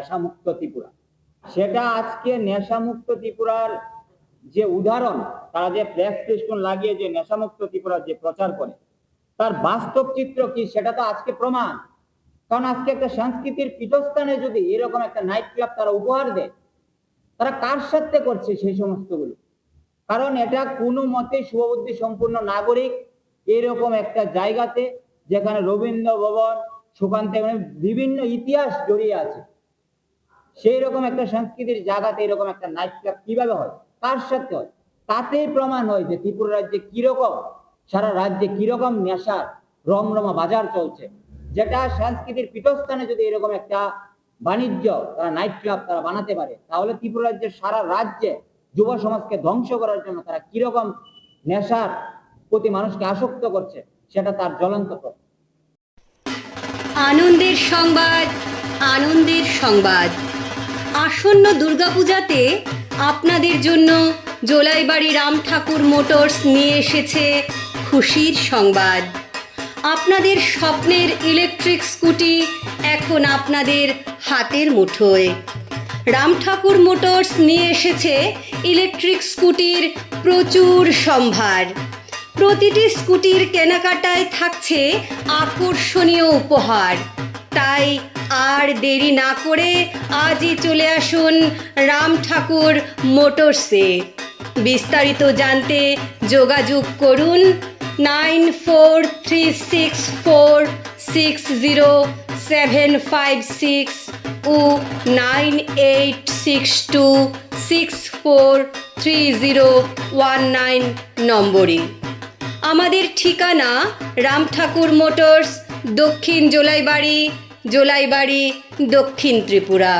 নেশামুক্ত ত্রিপুরা। সেটা আজকে নেশামুক্ত ত্রিপুরার যে উদাহরণ, তারা যে ফ্ল্যাক্স ফেস্টুন লাগিয়ে যে নেশামুক্ত ত্রিপুরার যে প্রচার করে, তার বাস্তব চিত্র কি সেটা তো আজকে প্রমাণ। কারণ আজকে একটা সংস্কৃতির পীঠস্থানে যদি এরকম একটা নাইট ক্লাব তারা উপহার দেয়, তারা কার সাথে করছে সেই সমস্তগুলো? কারণ এটা কোনো মতে শুভবুদ্ধি সম্পূর্ণ নাগরিক এরকম একটা জায়গাতে যেখানে রবীন্দ্র ভবন সুকান্তে মানে বিভিন্ন ইতিহাস জড়িয়ে আছে। সেই রকম একটা সংস্কৃতির জায়গাতে এরকম একটা নাইট ক্লাব কীভাবে হয়? কার সাথে হয়? তাতেই প্রমাণ হয় যে ত্রিপুরা রাজ্যে কীরকম, সারা রাজ্যে কীরকম নেশার রমরমা বাজার চলছে। যেটা সংস্কৃতির পীঠস্থানে যদি এরকম একটা বাণিজ্য, তারা নাইট ক্লাব তারা বানাতে পারে, তাহলে ত্রিপুরা রাজ্যের সারা রাজ্যে যুব সমাজকে ধ্বংস করার জন্য তারা কীরকম নেশার প্রতি মানুষকে আসক্ত করছে, সেটা তার জ্বলন্ত। আনন্দের সংবাদ আনন্দের সংবাদ। আসন্ন দুর্গাপূজাতে আপনাদের জন্য জোলাইবাড়ি রাম ঠাকুর মোটরস নিয়ে এসেছে খুশির সংবাদ। আপনাদের স্বপ্নের ইলেকট্রিক স্কুটি এখন আপনাদের হাতের মুঠোয়। রাম ঠাকুর মোটরস নিয়ে এসেছে ইলেকট্রিক স্কুটির প্রচুর সম্ভার। প্রতিটি স্কুটির কেনাকাটায় থাকছে আকর্ষণীয় উপহার। তাই আর দেরি না করে আজই চলে আসুন রাম ঠাকুর মোটরসে। বিস্তারিত জানতে যোগাযোগ করুন nine four three six four six zero seven five six O nine eight six two six four three zero one nine নম্বরে। আমাদের ঠিকানা রাম ঠাকুর মোটরস, দক্ষিণ জোলাইবাড়ি জোলাইবাড়ি দক্ষিণ ত্রিপুরা।